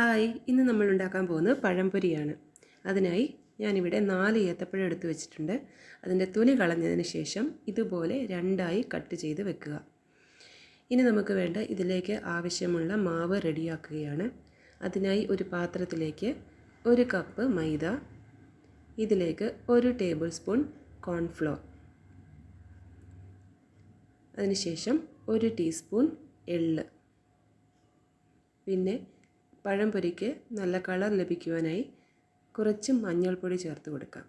Hi ഇന്ന് നമ്മൾ ഉണ്ടാക്കാൻ പോകുന്നത് പഴംപൊരിയാണ്. അതിനായി ഞാനിവിടെ നാല് ഏത്തപ്പഴം എടുത്തു വെച്ചിട്ടുണ്ട്. അതിന്റെ തുണി കളഞ്ഞതിന് ശേഷം ഇതുപോലെ രണ്ടായി കട്ട് ചെയ്ത് വെക്കുക. ഇനി നമുക്ക് വേണ്ട ഇതിലേക്ക് ആവശ്യമുള്ള മാവ് റെഡിയാക്കുകയാണ്. അതിനായി ഒരു പാത്രത്തിലേക്ക് ഒരു കപ്പ് മൈദ ഇതിലേക്ക് ഒരു ടേബിൾ സ്പൂൺ കോൺഫ്ലോർ അതിനുശേഷം ഒരു ടീസ്പൂൺ എള്ള് പിന്നെ പഴംപൊരിക്ക് നല്ല കളർ ലഭിക്കുവാനായി കുറച്ച് മഞ്ഞൾപ്പൊടി ചേർത്ത് കൊടുക്കാം.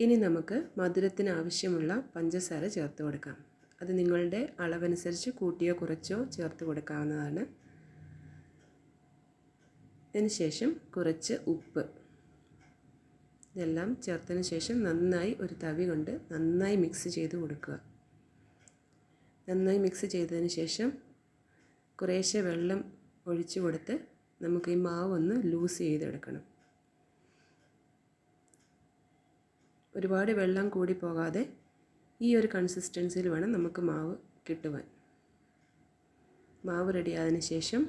ഇനി നമുക്ക് മധുരത്തിന് ആവശ്യമുള്ള പഞ്ചസാര ചേർത്ത് കൊടുക്കാം. അത് നിങ്ങളുടെ അളവനുസരിച്ച് കൂട്ടിയോ കുറച്ചോ ചേർത്ത് കൊടുക്കാവുന്നതാണ്. അതിനുശേഷം കുറച്ച് ഉപ്പ്. ഇതെല്ലാം ചേർത്തതിന് ശേഷം നന്നായി ഒരു തവി കൊണ്ട് നന്നായി മിക്സ് ചെയ്ത് കൊടുക്കുക. നന്നായി മിക്സ് ചെയ്തതിന് ശേഷം കുറേശ്ശെ വെള്ളം ഒഴിച്ച് കൊടുത്ത് നമുക്ക് ഈ മാവ് ഒന്ന് ലൂസ് ചെയ്തെടുക്കണം. ഒരുപാട് വെള്ളം കൂടി പോകാതെ ഈ ഒരു കൺസിസ്റ്റൻസിയിൽ വേണം നമുക്ക് മാവ് കിട്ടുവാൻ. മാവ് റെഡിയായതിന് ശേഷം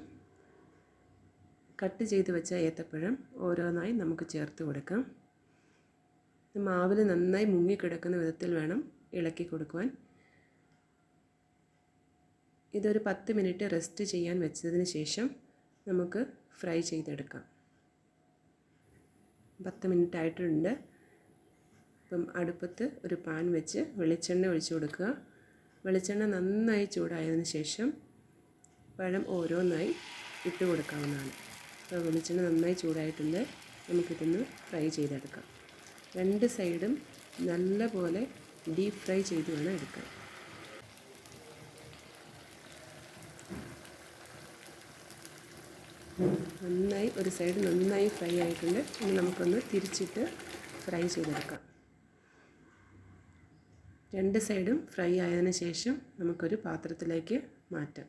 കട്ട് ചെയ്ത് വെച്ച ഏത്തപ്പഴം ഓരോന്നായി നമുക്ക് ചേർത്ത് കൊടുക്കാം. മാവിൽ നന്നായി മുങ്ങിക്കിടക്കുന്ന വിധത്തിൽ വേണം ഇളക്കി കൊടുക്കുവാൻ. ഇതൊരു പത്ത് മിനിറ്റ് റെസ്റ്റ് ചെയ്യാൻ വെച്ചതിന് ശേഷം നമുക്ക് ഫ്രൈ ചെയ്തെടുക്കാം. പത്ത് മിനിറ്റ് ആയിട്ടുണ്ട്. ഇപ്പം അടുപ്പത്ത് ഒരു പാൻ വെച്ച് വെളിച്ചെണ്ണ ഒഴിച്ചു കൊടുക്കുക. വെളിച്ചെണ്ണ നന്നായി ചൂടായതിനു ശേഷം പഴം ഓരോന്നായി ഇട്ട് കൊടുക്കാവുന്നതാണ്. അപ്പോൾ വെളിച്ചെണ്ണ നന്നായി ചൂടായിട്ടുണ്ട്. നമുക്കിതൊന്ന് ഫ്രൈ ചെയ്തെടുക്കാം. രണ്ട് സൈഡും നല്ല പോലെ ഡീപ്പ് ഫ്രൈ ചെയ്ത് വേണം എടുക്കാൻ. നന്നായി ഒരു സൈഡ് നന്നായി ഫ്രൈ ആയിട്ടുണ്ട്. ഇനി നമുക്കൊന്ന് തിരിച്ചിട്ട് ഫ്രൈ ചെയ്തെടുക്കാം. രണ്ട് സൈഡും ഫ്രൈ ആയതിനു ശേഷം നമുക്കൊരു പാത്രത്തിലേക്ക് മാറ്റാം.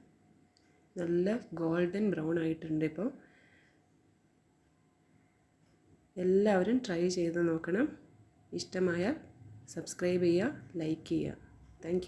നല്ല ഗോൾഡൻ ബ്രൗൺ ആയിട്ടുണ്ട് ഇപ്പോൾ എല്ലാവരും ട്രൈ ചെയ്ത് നോക്കണം. ഇഷ്ടമായാൽ സബ്സ്ക്രൈബ് ചെയ്യുക ലൈക്ക് ചെയ്യുക. താങ്ക്